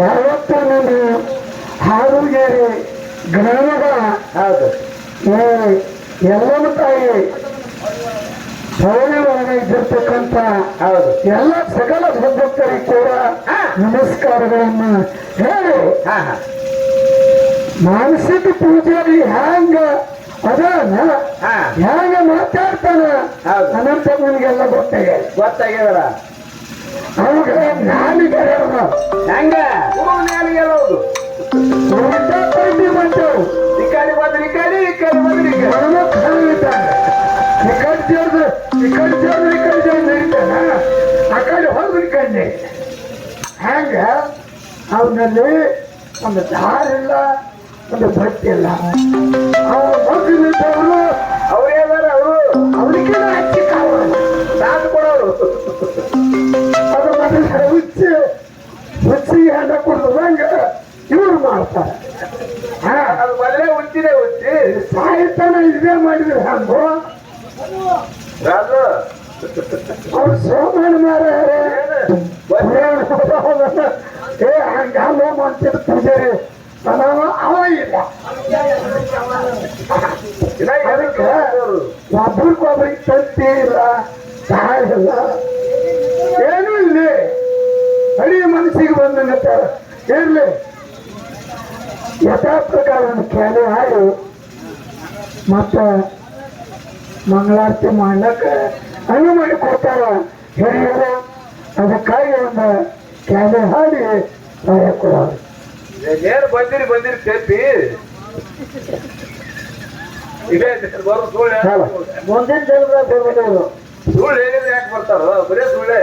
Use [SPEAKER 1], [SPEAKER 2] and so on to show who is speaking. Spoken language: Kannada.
[SPEAKER 1] ಯಾವತ್ತೂ ನೀನು ಹಾರುಗೇರಿ ಗ್ರಾಮದ
[SPEAKER 2] ಹೌದು.
[SPEAKER 1] ತಾಯಿ ಸೌರಿ ಒಳಗೆ ಇದ್ದಿರ್ತಕ್ಕಂಥ
[SPEAKER 2] ಹೌದು.
[SPEAKER 1] ಎಲ್ಲ ಸಕಲ ಭಕ್ತರಿಗೆ ಕೂಡ ನಮಸ್ಕಾರಗಳನ್ನು ಹೇಳಿ. ಮಾನಸಿಕ ಪೂಜೆಯಲ್ಲಿ ಹ್ಯಾಂಗ ಅದಾನ? ಹ್ಯಾಂಗ ಮಾತಾಡ್ತಾನ. ಅನಂತ ನನಗೆಲ್ಲ ಗೊತ್ತಾಗ
[SPEAKER 2] ಗೊತ್ತಾಗ್ಯದ
[SPEAKER 1] ಅವಾಗ ನಾನು.
[SPEAKER 2] ಹೆಂಗ ನಾಲಿಗೆ ಹೌದು
[SPEAKER 1] ಉಲ್ಟಾ ಪಲ್ಟಿ ಮಾಡ್ತೇವೆ
[SPEAKER 2] ಈ ಕಡೆ ಬಂದ್ರೆ ಈ ಕಡೆ ಈ ಕಡೆ ಬಂದ್ರೆ ಈ ಕಡೆ
[SPEAKER 1] ನಾನು ಕಾಲಿದ್ದಾನೆ ಈ ಕಡೆ ಸೇರಿದ್ರೆ ಈ ಕಡೆ ಸೇರಿದ್ರೆ ಈ ಕಡೆ ಸೇರಿದ್ರೆ ಇರ್ತಾನ ಆ ಕಡೆ ಹೋಗ್ರಿ ಕಣ್ಣೆ ಹ್ಯಾಂಗ ಅವನಲ್ಲಿ ಒಂದು ದಾರಿಲ್ಲ ಒಂದು ಬಟ್ಟಿಲ್ಲ ಅವನ ಮಗನಿದ್ದವರು
[SPEAKER 2] ಅವ್ರು ಏನಾರ ಅವರು
[SPEAKER 1] ಅವರಿಗಿನ ಹಚ್ಚಿ ಕಾವರು
[SPEAKER 2] ಸಾಥ್ ಕೊಡೋರು
[SPEAKER 1] ಅದು ಮನುಷ್ಯ ಹುಚ್ಚಿ ಹುಚ್ಚಿಗೆ ಹಣ ಕೊಡ್ದಂಗ ಇವ್ರು ಮಾಡ್ತಾರೆ ಹಾ
[SPEAKER 2] ಅದು ಮೊದಲೇ ಹುಚ್ಚಿದೆ ಹುಚ್ಚಿ
[SPEAKER 1] ಸಾಹಿತ್ಯನ ಇದೇ ಮಾಡಿದ್ರೆ ಹಂಗು
[SPEAKER 2] ರಾಜು
[SPEAKER 1] ಅವ್ರು ಸೋಮಣ್ಣ ಮಾರ
[SPEAKER 2] ಏನು? ಗೊತ್ತೇ?
[SPEAKER 1] ಏ ಹಂಗ ಮಾಡ್ತಿರ್ ಪೂಜಾರಿ ಅವ ಅವ ಇಲ್ಲ
[SPEAKER 2] ಇನ್ನ ಎದಕ್ಕೆ ಅವ್ರು?
[SPEAKER 1] ಒಬ್ರಿಗೊಬ್ರಿಗೆ ತಂತಿ ಇಲ್ಲ ಸಹಾಯ ಇಲ್ಲ ಬಂದಂಗತ್ತಾರ ಇರ್ಲಿ. ಯಥಾ ಪ್ರಕಾರ ಖ್ಯಾಲಿ ಹಾಡಿ. ಮತ್ತ ಮಂಗಳಾರತಿ ಮಾಡ್ಲಕ್ಕ ಅನುವು ಮಾಡಿ ಕೊಡ್ತಾರ. ಹಿರಿಯರು ಅದಕ್ಕಾಗಿ ಒಂದು ಕ್ಯಾಲೆ ಹಾಡಿ ಸಹಾಯ ಕೊಡೋರು.
[SPEAKER 2] ಏನ್ ಬಂದಿರಿ ಬಂದಿರಿ
[SPEAKER 1] ಹೌದು. ಮುಂದಿನ ಜನರ ಬರ್ಬೋದು
[SPEAKER 2] ಸುಳ್ಳು ಹೇಳಿದ್ರೆ ಯಾಕೆ ಬರ್ತಾರ? ಬರೇ ಸುಳ್ಳೆ